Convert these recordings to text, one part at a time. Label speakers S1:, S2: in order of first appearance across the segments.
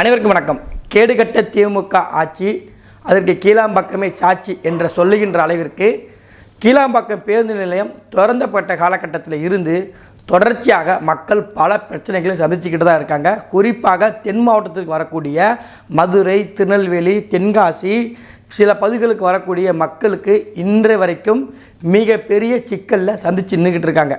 S1: அனைவருக்கும் வணக்கம். கேடுகட்ட திமுக ஆட்சி அதற்கு கீழாம்பாக்கமே சாட்சி என்ற சொல்லுகின்ற அளவிற்கு கீழாம்பாக்கம் பேருந்து நிலையம் திறந்தப்பட்ட காலகட்டத்தில் இருந்து தொடர்ச்சியாக மக்கள் பல பிரச்சனைகளை சந்திச்சுக்கிட்டு தான் இருக்காங்க. குறிப்பாக தென் மாவட்டத்துக்கு வரக்கூடிய மதுரை திருநெல்வேலி தென்காசி சில பகுதிகளுக்கு வரக்கூடிய மக்களுக்கு இன்றை வரைக்கும் மிகப்பெரிய சிக்கலில் சந்திச்சு நின்றுக்கிட்டு இருக்காங்க.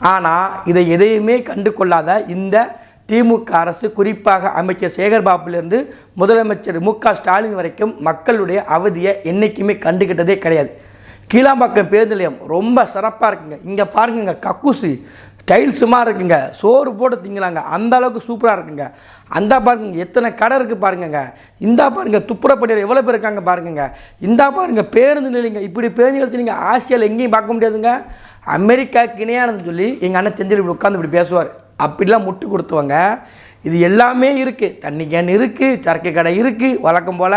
S1: ஆனால் இதை எதையுமே கண்டு கொள்ளாத இந்த திமுக அரசு குறிப்பாக அமைச்சர் சேகர்பாபுலேருந்து முதலமைச்சர் மு க ஸ்டாலின் வரைக்கும் மக்களுடைய அவதியை என்றைக்குமே கண்டுக்கிட்டதே கிடையாது. கீழாம்பாக்கம் பேருந்து நிலையம் ரொம்ப சிறப்பாக இருக்குங்க. இங்கே பாருங்கங்க கக்கூசு. டைல்ஸுமா இருக்குங்க. சோறு போட்டு திங்கலாங்க. அந்த அளவுக்கு சூப்பராக இருக்குங்க. அந்த பாருங்க எத்தனை கடை இருக்குது பாருங்கங்க. இந்தா பாருங்க துப்புரப்பட்டியல் எவ்வளோ பேர் இருக்காங்க பாருங்கங்க. இந்தா பாருங்க பேருந்து நிலைங்க இப்படி பேருந்து நிலையத்தை நீங்கள் ஆசியாவில் எங்கேயும் பார்க்க முடியாதுங்க. அமெரிக்கா கிணையானது சொல்லி எங்கள் அண்ணன் செந்தில் இப்படி உட்காந்து இப்படி பேசுவார். அப்படிலாம் முட்டு கொடுத்தவங்க. இது எல்லாமே இருக்குது தண்ணி கேன் இருக்குது சரக்கு கடை இருக்குது வழக்கம் போல்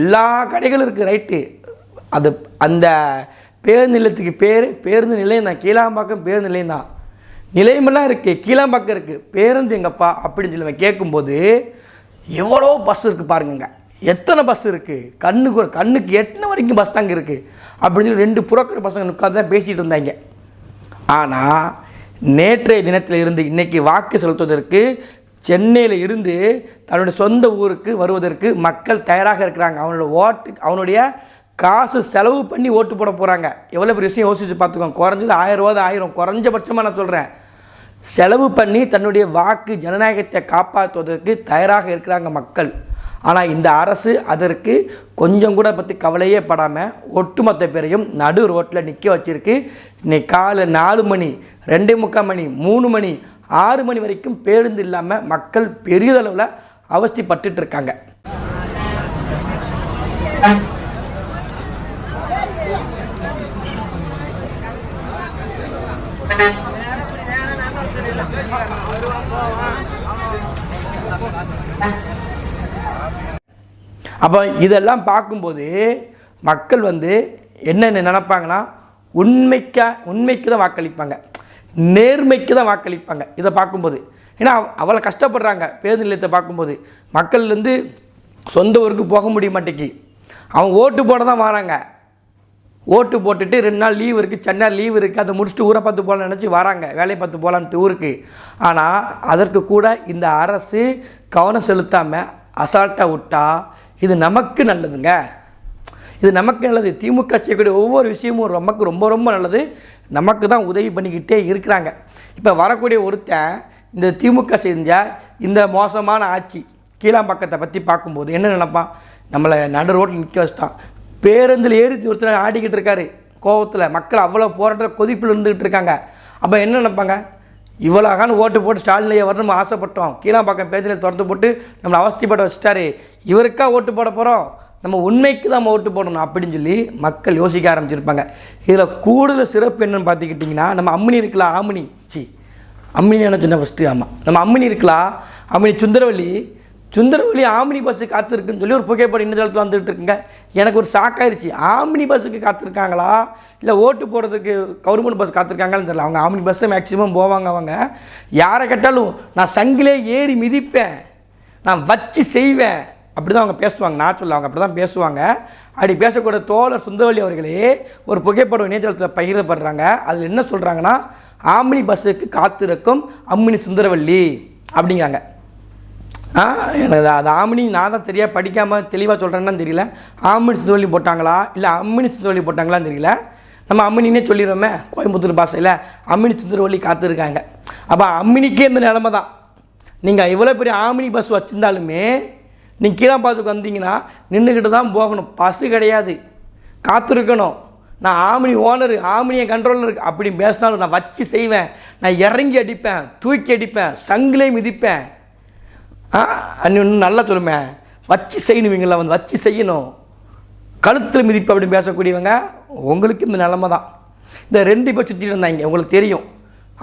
S1: எல்லா கடைகளும் இருக்குது ரைட்டு. அது அந்த பேருந்து நிலையத்துக்கு பேர் பேருந்து நிலையம் தான். கீழாம்பாக்கம் பேருந்து நிலையம் தான். நிலையமெல்லாம் இருக்குது கீழாம்பாக்கம் இருக்குது பேருந்து எங்கப்பா? அப்படின்னு சொல்லி அவன் கேட்கும்போது எவ்வளோ பஸ் இருக்குது பாருங்கங்க. எத்தனை பஸ் இருக்குது கண்ணுக்கு கண்ணுக்கு எத்தனை வரைக்கும் பஸ் தாங்க இருக்குது அப்படின்னு சொல்லி ரெண்டு புறக்கிற பசங்க உட்காந்து தான் பேசிகிட்டு இருந்தாங்க. ஆனால் நேற்றைய தினத்தில் இருந்து இன்னைக்கு வாக்கு செலுத்துவதற்கு சென்னையில் இருந்து தன்னுடைய சொந்த ஊருக்கு வருவதற்கு மக்கள் தயாராக இருக்கிறாங்க. அவனோட ஓட்டு அவனுடைய காசு செலவு பண்ணி ஓட்டு போட போகிறாங்க எவ்வளோ பெரிய விஷயம் யோசிச்சு பார்த்துக்கோங்க. குறைஞ்சது ஆயிரம் ரூபா தான் ஆயிரம். குறைஞ்சபட்சமாக நான் சொல்கிறேன் செலவு பண்ணி தன்னுடைய வாக்கு ஜனநாயகத்தை காப்பாற்றுவதற்கு தயாராக இருக்கிறாங்க மக்கள். ஆனால் இந்த அரசு அதற்கு கொஞ்சம் கூட பற்றி கவலையே படாமல் ஒட்டுமொத்த பேரையும் நடு ரோட்டில் நிற்க வச்சிருக்கு. இன்னைக்கு காலை நாலு மணி ரெண்டு முக்கால் மணி மூணு மணி ஆறு மணி வரைக்கும் பேருந்து இல்லாமல் மக்கள் பெரியதளவில் அவஸ்திப்பட்டு இருக்காங்க. அப்போ இதெல்லாம் பார்க்கும்போது மக்கள் வந்து என்னென்ன நினைப்பாங்கன்னா உண்மைக்கா உண்மைக்கு தான் வாக்களிப்பாங்க. நேர்மைக்கு தான் வாக்களிப்பாங்க. இதை பார்க்கும்போது. ஏன்னா அவ- அவ்வளோ கஷ்டப்படுறாங்க. பேருந்து நிலையத்தை பார்க்கும்போது. மக்கள் வந்து சொந்த ஊருக்கு போக முடிய மாட்டேங்கி அவங்க ஓட்டு போட தான் வராங்க. ஓட்டு போட்டுட்டு ரெண்டு நாள் லீவ் இருக்குது சென்னை லீவ் இருக்குது அதை முடிச்சுட்டு ஊரை பார்த்து போகலான்னு நினச்சி வராங்க வேலையை பார்த்து போகலான்ட்டு ஊருக்கு. ஆனால் அதற்கு கூட இந்த அரசு கவனம் செலுத்தாமல் அசால்ட்டாக விட்டால் இது நமக்கு நல்லதுங்க. இது நமக்கு நல்லது. திமுக செய்யக்கூடிய ஒவ்வொரு விஷயமும் நமக்கு ரொம்ப ரொம்ப நல்லது. நமக்கு தான் உதவி பண்ணிக்கிட்டே இருக்கிறாங்க. இப்போ வரக்கூடிய ஒருத்தன் இந்த திமுக செஞ்ச இந்த மோசமான ஆட்சி கீழாம்பக்கத்தை பற்றி பார்க்கும்போது என்ன நினப்பான்? நம்மளை நடு ரோட்டில் நிற்க வச்சிட்டான். பேருந்தில் ஏறி ஒருத்தர் ஆடிக்கிட்டு இருக்காரு. கோவத்தில் மக்கள் அவ்வளோ போராட்ட கொதிப்பில் இருந்துக்கிட்டு இருக்காங்க. அப்போ என்ன நினைப்பாங்க? இவ்வளோ அகான ஓட்டு போட்டு ஸ்டாலினையே வரணும் ஆசைப்பட்டோம். கீழாம்பாக்கம் பேஜில் திறந்து போட்டு நம்மளை அவஸ்திப்பட வச்சுட்டாரு. இவருக்கா ஓட்டு போட போகிறோம் நம்ம உண்மைக்கு தான் நம்ம ஓட்டு போடணும் அப்படின்னு சொல்லி மக்கள் யோசிக்க ஆரம்பிச்சிருப்பாங்க. இதில் கூடுதல் சிறப்பு என்னன்னு பார்த்துக்கிட்டிங்கன்னா நம்ம அம்மினி இருக்கலாம் ஆமினி. சி அம்மினி நினச்சின ஃபஸ்ட்டு ஆமாம் நம்ம அம்மினி இருக்கலாம் அம்மினி சுந்தரவள்ளி சுந்தரவள்ளி ஆம்னி பஸ்ஸு காத்திருக்குன்னு சொல்லி ஒரு புகைப்படம் இந்த தளத்தில் இருக்குங்க எனக்கு ஒரு ஷாக்காயிருச்சி ஆம்னி பஸ்ஸுக்கு காத்திருக்காங்களா? இல்லை ஓட்டு போடுறதுக்கு கவர்மெண்ட் பஸ் காத்திருக்காங்களான்னு தெரியல. அவங்க ஆம்னி பஸ்ஸு மேக்ஸிமம் போவாங்க அவங்க. யாரை கேட்டாலும் நான் சங்கிலே ஏறி மிதிப்பேன். நான் வச்சு செய்வேன். அப்படி தான் அவங்க பேசுவாங்க. நான் சொல்ல அவங்க அப்படி தான் பேசுவாங்க. அப்படி பேசக்கூடிய தோழர் சுந்தரவள்ளி அவர்களே ஒரு புகைப்படம் இணையதளத்தில் பகிரப்படுறாங்க. அதில் என்ன சொல்கிறாங்கன்னா ஆம்னி பஸ்ஸுக்கு காத்திருக்கும் அம்மினி சுந்தரவள்ளி அப்படிங்கிறாங்க. ஆ எனக்கு அது ஆமினி நான் தான் சரியாக படிக்காமல் தெளிவாக சொல்கிறேன்னு தெரியல. ஆமினி சுந்தரவள்ளி போட்டாங்களா? இல்லை அம்மினி சுந்தரவள்ளி போட்டாங்களான்னு தெரியல. நம்ம அம்மினினே சொல்லிடுறோமே கோயம்புத்தூர் பாஷையில். அம்மினி சுந்தரவள்ளி காத்திருக்காங்க. அப்போ அம்மினிக்கே இந்த நிலமை தான். நீங்கள் இவ்வளோ பெரிய ஆமினி பஸ் வச்சுருந்தாலுமே நீங்கள் கீழே பார்த்துக்கு வந்தீங்கன்னா நின்றுக்கிட்டு தான் போகணும். பஸ்ஸு கிடையாது. காத்திருக்கணும். நான் ஆமினி ஓனர் ஆமினியை கண்ட்ரோலர் அப்படி பேசினாலும் நான் வச்சு செய்வேன். நான் இறங்கி அடிப்பேன் தூக்கி அடிப்பேன் சங்கிலே மிதிப்பேன். ஆ இன்னும் நல்லா சொல்லுமே. வச்சு செய்யணுவீங்களா வந்து வச்சு செய்யணும். கழுத்தில் மிதிப்பு அப்படின்னு பேசக்கூடியவங்க உங்களுக்கு இந்த நிலமை தான். இந்த ரெண்டு பேர் சுற்றிட்டு இருந்தாங்க உங்களுக்கு தெரியும்.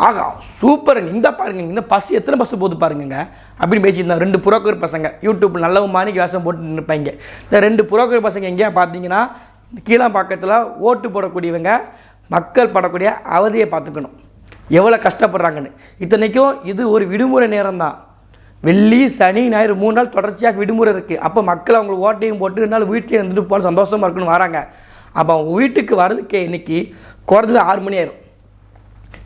S1: ஆகா சூப்பருங்க இந்த பாருங்க இந்த பஸ் எத்தனை பஸ் போகுது பாருங்கங்க. அப்படின்னு பேசியிருந்தாங்க ரெண்டு புரோக்கர் பசங்க. யூடியூப் நல்ல மாணிக்கு வேஷம் போட்டு நிற்பாங்க. இந்த ரெண்டு புரோக்கர் பசங்க எங்கேயா பார்த்தீங்கன்னா கீழாம்பாக்கத்தில் ஓட்டு போடக்கூடியவங்க மக்கள் படக்கூடிய அவதியை பார்த்துக்கணும். எவ்வளோ கஷ்டப்படுறாங்கன்னு. இத்தனைக்கும் இது ஒரு விடுமுறை நேரம் தான் வெள்ளி சனி ஞாயிறு மூணு நாள் தொடர்ச்சியாக விடுமுறை இருக்குது அப்போ மக்கள் அவங்களுக்கு ஓட்டையும் போட்டு ரெண்டு நாள் வீட்டிலே இருந்துட்டு போல சந்தோஷமாக இருக்குன்னு வராங்க. அப்போ அவங்க வீட்டுக்கு வர்றதுக்கே இன்னைக்கு குறைஞ்சது ஆறு மணி ஆயிரும்.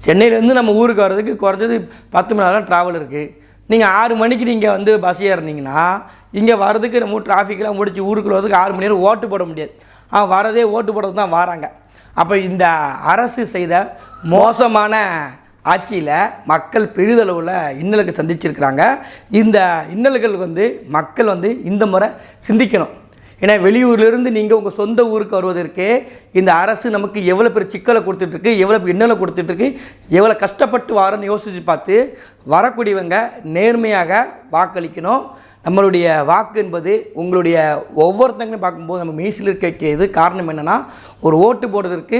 S1: சென்னையிலேருந்து நம்ம ஊருக்கு வர்றதுக்கு குறைஞ்சது பத்து மணி நேரம் ட்ராவல் இருக்குது நீங்கள் ஆறு மணிக்கு நீங்கள் வந்து பஸ் ஏறினீங்கன்னா இங்கே வர்றதுக்கு நம்ம டிராஃபிக்கெலாம் முடிச்சு ஊருக்குள்ள வரதுக்கு ஆறு மணி நேரம் ஓட்டு போட முடியாது. அவன் வரதே ஓட்டு போடுறது தான் வராங்க. அப்போ இந்த அரசு செய்த மோசமான ஆட்சியில் மக்கள் பெரிதளவில் இன்னலுக்கு சந்திச்சிருக்கிறாங்க. இந்த இன்னல்கள் வந்து மக்கள் வந்து இந்த முறை சிந்திக்கணும். ஏன்னா வெளியூர்லேருந்து நீங்கள் உங்கள் சொந்த ஊருக்கு வருவதற்கு இந்த அரசு நமக்கு எவ்வளோ பெரிய சிக்கலை கொடுத்துட்ருக்கு எவ்வளோ இன்னலை கொடுத்துட்ருக்கு எவ்வளோ கஷ்டப்பட்டு வரன்னு யோசித்து பார்த்து வரக்கூடியவங்க நேர்மையாக வாக்களிக்கணும். நம்மளுடைய வாக்கு என்பது உங்களுடைய ஒவ்வொருத்தங்களையும் பார்க்கும்போது நம்ம மீசில் இருக்கிறது காரணம் என்னென்னா ஒரு ஓட்டு போடுறதுக்கு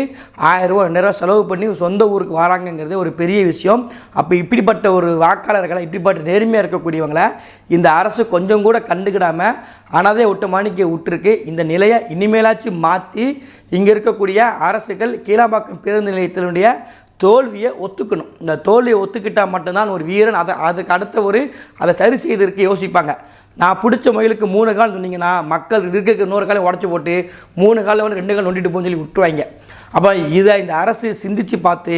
S1: ஆயிரரூவா ரெண்டாயிரரூவா செலவு பண்ணி சொந்த ஊருக்கு வராங்கங்கிறது ஒரு பெரிய விஷயம். அப்போ இப்படிப்பட்ட ஒரு வாக்காளர்களை இப்படிப்பட்ட நேர்மையாக இருக்கக்கூடியவங்களை இந்த அரசு கொஞ்சம் கூட கண்டுக்கிடாமல் அனாதே விட்டு மாணிக்க விட்டுருக்கு. இந்த நிலையை இனிமேலாச்சும் மாற்றி இங்கே இருக்கக்கூடிய அரசுகள் கீழாம்பாக்கம் பேருந்து நிலையத்தினுடைய தோல்வியை ஒத்துக்கணும். இந்த தோல்வியை ஒத்துக்கிட்டால் மட்டும்தான் ஒரு வீரன் அதை அதுக்கு அடுத்த ஒரு அதை சரி செய்வதற்கு யோசிப்பாங்க. நான் பிடிச்ச மயிலுக்கு மூணு கால் சொன்னீங்கன்னா மக்கள் இருக்க இன்னொரு காலை உடச்சி போட்டு மூணு காலில் வந்து ரெண்டு கால் நொண்டிட்டு போன்னு சொல்லி விட்டுருவாங்க. அப்போ இதை இந்த அரசு சிந்திச்சு பார்த்து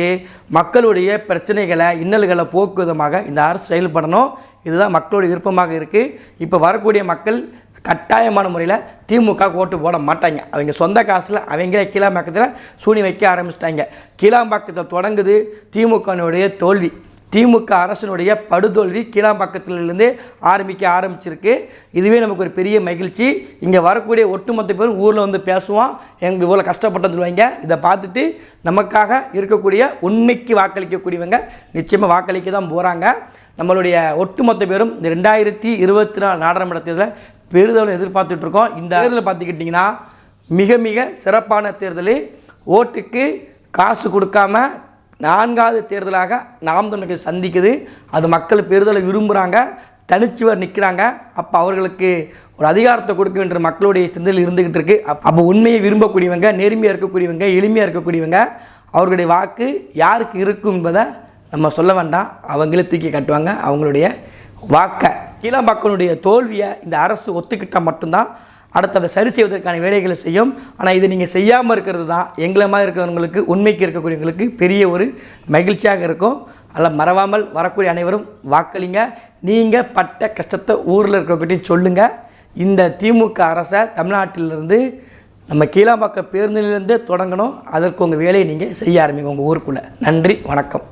S1: மக்களுடைய பிரச்சனைகளை இன்னல்களை போக்கு விதமாக இந்த அரசு செயல்படணும். இதுதான் மக்களுடைய விருப்பமாக இருக்குது இப்போ வரக்கூடிய மக்கள் கட்டாயமான முறையில் திமுக ஓட்டு போட மாட்டாங்க. அவங்க சொந்த காசில் அவங்களே கீழாம்பாக்கத்தில் சூனி வைக்க ஆரம்பிச்சிட்டாங்க. கீழாம்பாக்கத்தில் தொடங்குது திமுகனுடைய தோல்வி. திமுக அரசினுடைய படுதோல்வி கீழாம்பாக்கத்திலிருந்து ஆரம்பிக்க ஆரம்பிச்சிருக்கு. இதுவே நமக்கு ஒரு பெரிய மகிழ்ச்சி. இங்கே வரக்கூடிய ஒட்டுமொத்த பேரும் ஊரில் வந்து பேசுவோம். எங்களுக்கு இவ்வளோ கஷ்டப்பட்டது சொல்லுவாங்க. இதை பார்த்துட்டு நமக்காக இருக்கக்கூடிய உண்மைக்கு வாக்களிக்கக்கூடியவங்க நிச்சயமாக வாக்களிக்க தான் போகிறாங்க நம்மளுடைய ஒட்டுமொத்த பேரும் இந்த ரெண்டாயிரத்தி இருபத்தி நாலு நாடாளுமன்ற தேர்தலில் பெரிதளவில் எதிர்பார்த்துட்ருக்கோம் இந்த தேர்தலில் பார்த்துக்கிட்டிங்கன்னா மிக மிக சிறப்பான தேர்தல். ஓட்டுக்கு காசு கொடுக்காம நான்காவது தேர்தலாக நாம் தமிழர்கள் சந்திக்குது. அது மக்கள் பெறுதலை விரும்புகிறாங்க தனிச்சுவர் நிற்கிறாங்க அப்போ அவர்களுக்கு ஒரு அதிகாரத்தை கொடுக்க வேண்டிய மக்களுடைய சிந்தனையில் இருந்துக்கிட்டு இருக்கு. அப் அப்போ உண்மையை விரும்பக்கூடியவங்க நேர்மையாக இருக்கக்கூடியவங்க எளிமையாக இருக்கக்கூடியவங்க அவர்களுடைய வாக்கு யாருக்கு இருக்கும் என்பதை நம்ம சொல்ல வேண்டாம். அவங்களே தூக்கி காட்டுவாங்க. அவங்களுடைய வாக்கை. கீழாம்பாக்கனுடைய தோல்வியை இந்த அரசு ஒத்துக்கிட்டால் மட்டும்தான் அடுத்து அதை சரி செய்வதற்கான வேலைகளை செய்யும். ஆனால் இது நீங்கள் செய்யாமல் இருக்கிறது தான். எங்களை மாதிரி இருக்கிறவங்களுக்கு உண்மைக்கு இருக்கக்கூடியவங்களுக்கு பெரிய ஒரு மகிழ்ச்சியாக இருக்கும். அதில் மறவாமல் வரக்கூடிய அனைவரும் வாக்களிங்க. நீங்கள் பட்ட கஷ்டத்தை ஊரில் இருக்கிறவங்ககிட்டையும் சொல்லுங்கள் இந்த திமுக அரசை தமிழ்நாட்டிலிருந்து நம்ம கீழாம்பாக்கம் பேருந்துலேருந்தே தொடங்கணும். அதற்கு உங்கள் வேலையை நீங்கள் செய்ய ஆரம்பிங்க உங்கள் ஊருக்குள்ளே. நன்றி வணக்கம்.